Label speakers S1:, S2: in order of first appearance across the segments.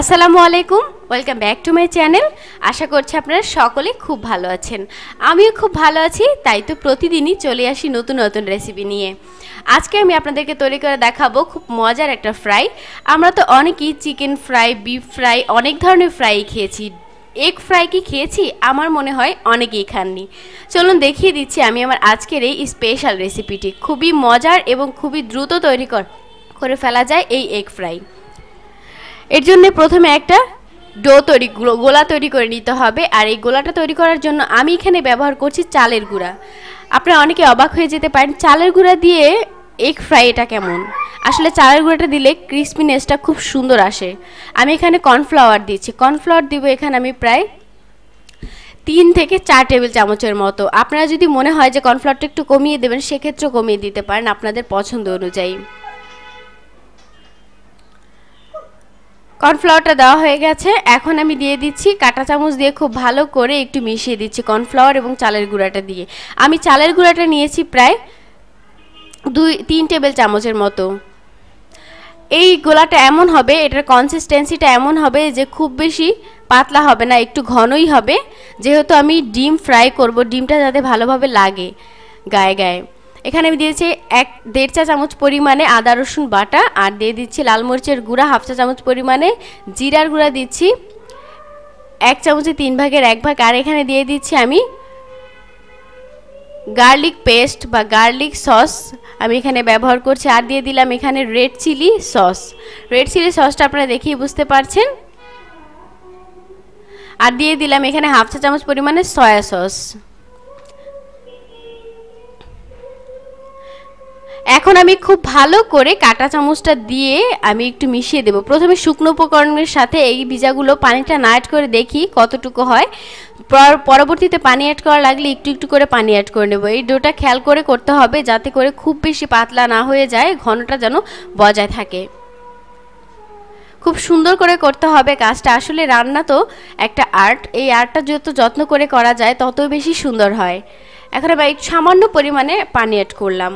S1: আসসালামু আলাইকুম welcome back to my channel আশা করছি আপনারা সকলে খুব ভালো আছেন। আমিও খুব ভালো আছি, তাই তো প্রতিদিনই চলে আসি নতুন নতুন রেসিপি নিয়ে। আজকে আমি আপনাদেরকে তৈরি করে দেখাবো খুব মজার একটা ফ্রাই আমরা তো অনেকেই চিকেন ফ্রাই বিফ ফ্রাই অনেক ধরনের ফ্রাই খেয়েছি। এগ ফ্রাই কি খেয়েছি? আমার মনে হয় অনেকেই খাননি। চলুন দেখিয়ে দিচ্ছি আমি আমার আজকের এই স্পেশাল রেসিপিটি খুবই মজার এবং খুবই দ্রুত তৈরি করে ফেলা যায় এই এগ ফ্রাই এর জন্য প্রথমে একটা ডো তৈরি গোলা তৈরি করে নিতে হবে। আর এই গোলাটা তৈরি করার জন্য আমি এখানে ব্যবহার করছি চালের গুঁড়া। আপনারা অনেকে অবাক হয়ে যেতে পারেন, চালের গুঁড়া দিয়ে এগ ফ্রাই এটা কেমন? আসলে চালের গুঁড়াটা দিলে ক্রিসপিনেসটা খুব সুন্দর আসে। আমি এখানে কর্নফ্লাওয়ার দিচ্ছি। কর্নফ্লাওয়ার দিব এখানে আমি প্রায় তিন থেকে চার টেবিল চামচের মতো। আপনারা যদি মনে হয় যে কর্নফ্লাওয়ারটা একটু কমিয়ে দেবেন, সেক্ষেত্রেও কমিয়ে দিতে পারেন আপনাদের পছন্দ অনুযায়ী। কর্নফ্লাওয়ারটা দেওয়া হয়ে গেছে। এখন আমি দিয়ে দিচ্ছি কাঁটা চামচ দিয়ে খুব ভালো করে একটু মিশিয়ে দিচ্ছি কর্নফ্লাওয়ার এবং চালের গুঁড়াটা দিয়ে। আমি চালের গুঁড়াটা নিয়েছি প্রায় দুই, তিন টেবিল চামচের মতো। এই গোলাটা এমন হবে, এটার কনসিস্টেন্সিটা এমন হবে যে খুব বেশি পাতলা হবে না, একটু ঘনই হবে। যেহেতু আমি ডিম ফ্রাই করব, ডিমটা যাতে ভালোভাবে লাগে গায়ে গায়ে। এখানে আমি দিয়েছি এক দেড় চা চামচ পরিমাণে আদা, রসুন বাটা, আর দিয়ে দিচ্ছি লাল মরিচের গুঁড়া, হাফ চা চামচ পরিমাণে জিরার গুঁড়া দিচ্ছি। এক চামচে তিন ভাগের এক ভাগ, আর এখানে দিয়ে দিচ্ছি আমি গার্লিক পেস্ট বা গার্লিক সস। আমি এখানে ব্যবহার করছি, আর দিয়ে দিলাম এখানে red chili sauce. Red chili সসটা আপনারা দেখিয়ে বুঝতে পারছেন। আর দিয়ে দিলাম এখানে হাফ চা চামচ পরিমাণে সয়া সস। এখন আমি খুব ভালো করে কাটা চামচটা দিয়ে আমি একটু মিশিয়ে দেব। প্রথমে শুকনো উপকরণের সাথে এই ভিজাগুলো পানিটা না করে দেখি কতটুকু হয়। পরবর্তীতে পানি অ্যাড করা লাগলে একটু একটু করে পানি অ্যাড করে নেব। এই ডোটা খেয়াল করে করতে হবে যাতে করে খুব বেশি পাতলা না হয়ে যায়, ঘনটা যেন বজায় থাকে। খুব সুন্দর করে করতে হবে কাজটা। আসলে রান্না তো একটা আর্ট। এই আর্টটা যত যত্ন করে করা যায় তত বেশি সুন্দর হয়। এখন আমি সামান্য পরিমাণে পানি অ্যাড করলাম।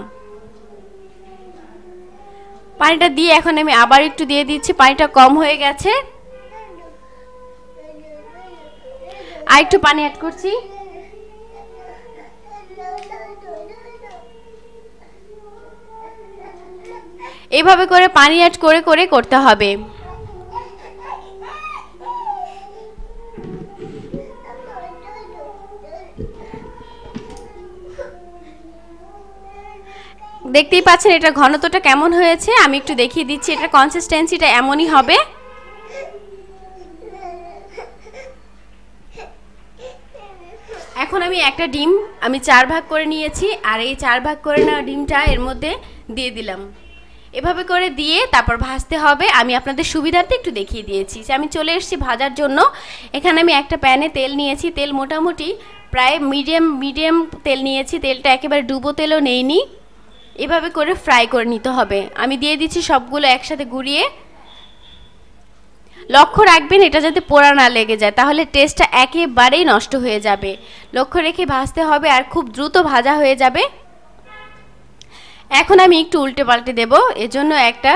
S1: পানিটা দিয়ে এখন আমি আবার একটু দিয়ে দিচ্ছি, পানিটা কম হয়ে গেছে। আর একটু পানি অ্যাড করছি। এভাবে করে পানি অ্যাড করে করে করতে হবে। দেখতেই পাচ্ছেন এটা ঘনত্বটা কেমন হয়েছে? আমি একটু দেখিয়ে দিচ্ছি এটা কনসিস্টেন্সিটা এমনই হবে। এখন আমি একটা ডিম, আমি চার ভাগ করে নিয়েছি, আর এই চার ভাগ করে নেওয়া ডিমটা এর মধ্যে দিয়ে দিলাম। এভাবে করে দিয়ে তারপর ভাজতে হবে। আমি আপনাদের সুবিধার্থে একটু দেখিয়ে দিয়েছি। আমি চলে এসেছি ভাজার জন্য। এখানে আমি একটা প্যানে তেল নিয়েছি। তেল মোটামুটি প্রায় মিডিয়াম মিডিয়াম তেল নিয়েছি। তেলটা একেবারে ডুবো তেলও নেইনি। এভাবে করে ফ্রাই করে নিতে হবে। আমি দিয়ে দিচ্ছি সবগুলো একসাথে গুঁড়িয়ে। লক্ষ্য রাখবেন, এটা যাতে পোড়া না লেগে যায়, তাহলে টেস্টটা একেবারেই নষ্ট হয়ে যাবে। লক্ষ্য রেখে ভাজতে হবে আর খুব দ্রুত ভাজা হয়ে যাবে। এখন আমি একটু উল্টে পাল্টে দেব। এজন্য একটা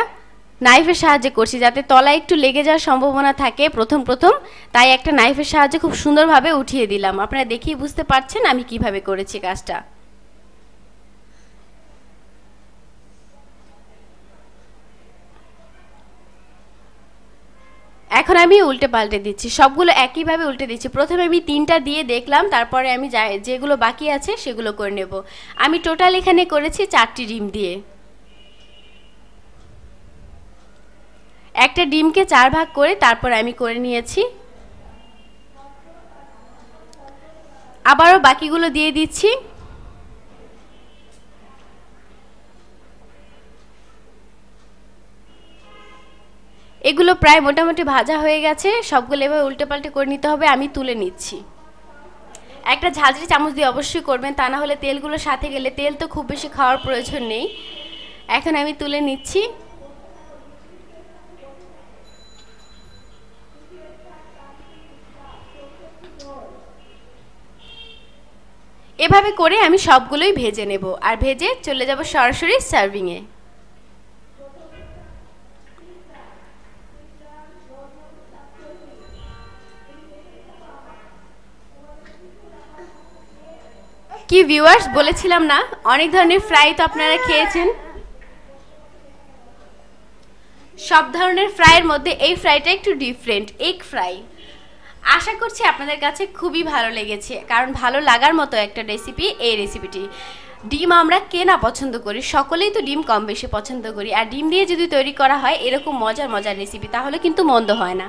S1: নাইফের সাহায্যে করছি, যাতে তলায় একটু লেগে যাওয়ার সম্ভাবনা থাকে প্রথম প্রথম। তাই একটা নাইফের সাহায্যে খুব সুন্দরভাবে উঠিয়ে দিলাম। আপনারা দেখিয়ে বুঝতে পারছেন আমি কীভাবে করেছি কাজটা। এখন আমি উল্টে পাল্টে দিচ্ছি, সবগুলো একইভাবে উল্টে দিচ্ছি। প্রথমে আমি তিনটা দিয়ে দেখলাম, তারপরে আমি যেগুলো বাকি আছে সেগুলো করে নেব। আমি টোটাল এখানে করেছি চারটি ডিম দিয়ে। একটা ডিমকে চার ভাগ করে তারপর আমি করে নিয়েছি। আবারও বাকিগুলো দিয়ে দিচ্ছি। এগুলো প্রায় মোটামুটি ভাজা হয়ে গেছে। সবগুলো এবার উল্টে পাল্টে করে নিতে হবে, আমি তুলে নিচ্ছি। একটা ঝাঁঝরি চামচ দিয়ে অবশ্যই করবেন, তা না হলে তেলগুলো সাথে গেলে তেল তো খুব বেশি খাওয়ার প্রয়োজন নেই। এখন আমি তুলে নিচ্ছি। এভাবে করে আমি সবগুলোই ভেজে নেব, আর ভেজে চলে যাব সরাসরি সার্ভিংয়ে। কি ভিউয়ার্স বলেছিলাম না, অনেক ধরনের ফ্রাই তো আপনারা খেয়েছেন। সব ধরনের ফ্রাইয়ের মধ্যে এই ফ্রাইটা একটু ডিফারেন্ট এগ ফ্রাই আশা করছি আপনাদের কাছে খুবই ভালো লেগেছে, কারণ ভালো লাগার মতো একটা রেসিপি এই রেসিপিটি ডিম আমরা কে না পছন্দ করি, সকলেই তো ডিম কম বেশি পছন্দ করি। আর ডিম দিয়ে যদি তৈরি করা হয়, এরকম মজার মজার রেসিপি তাহলে কিন্তু মন্দ হয় না।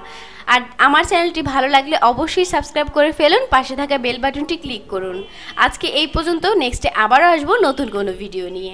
S1: আর আমার চ্যানেলটি ভালো লাগলে অবশ্যই সাবস্ক্রাইব করে ফেলুন, পাশে থাকা বেল বাটনটি ক্লিক করুন। আজকে এই পর্যন্ত নেক্সটে আবারও আসব নতুন কোনো ভিডিও নিয়ে।